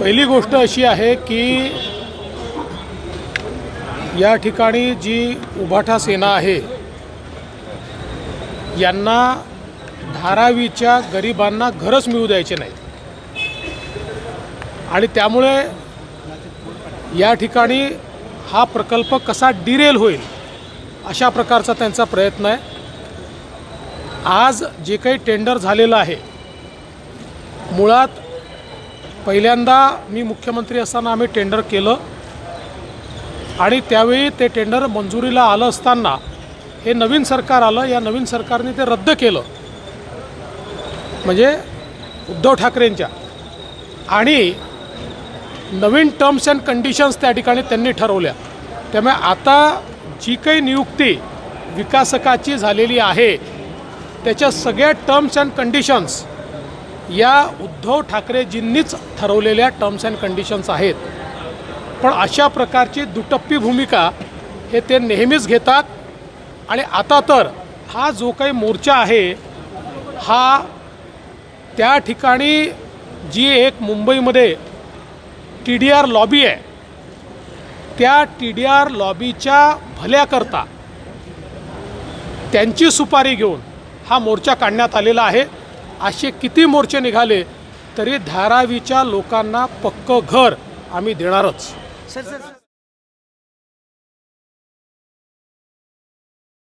पहिली गोष्ट अशी आहे की या ठिकाणी जी उभाठा सेना आहे यांना धारावीच्या गरिबांना घरच मिळू द्यायचे नाहीत आणि त्यामुळे या ठिकाणी हा प्रकल्प कसा डिरेल होईल अशा प्रकारचा त्यांचा प्रयत्न आहे. आज जे काही टेंडर झालेलं आहे मुळात पहिल्यांदा मी मुख्यमंत्री असताना आम्ही टेंडर केलं. आणि त्यावेळी ते टेंडर मंजुरीला आलं असताना हे नवीन सरकार आलं या नवीन सरकारने ते रद्द केलं. म्हणजे उद्धव ठाकरेंच्या. आणि नवीन टर्म्स अँड कंडिशन्स त्या ठिकाणी त्यांनी ठरवल्या. त्यामुळे आता जी काही नियुक्ती विकासकाची झालेली आहे त्याच्या सगळ्या टर्म्स अँड कंडिशन्स या उद्धव ठाकरेजींनीच ठरवलेल्या टर्म्स अँड कंडिशन्स आहेत. पण अशा प्रकारची दुटप्पी भूमिका हे ते नेहमीच घेतात. आणि आता तर हा जो काही मोर्चा आहे हा त्या ठिकाणी जी एक मुंबईमध्ये टी डी आर लॉबी आहे त्या टी डी आर लॉबीच्या भल्याकरता त्यांची सुपारी घेऊन हा मोर्चा काढण्यात आलेला आहे. असे किती मोर्चे निघाले तरी धारावीच्या लोकांना पक्क घर आम्ही देणारच. Sir sir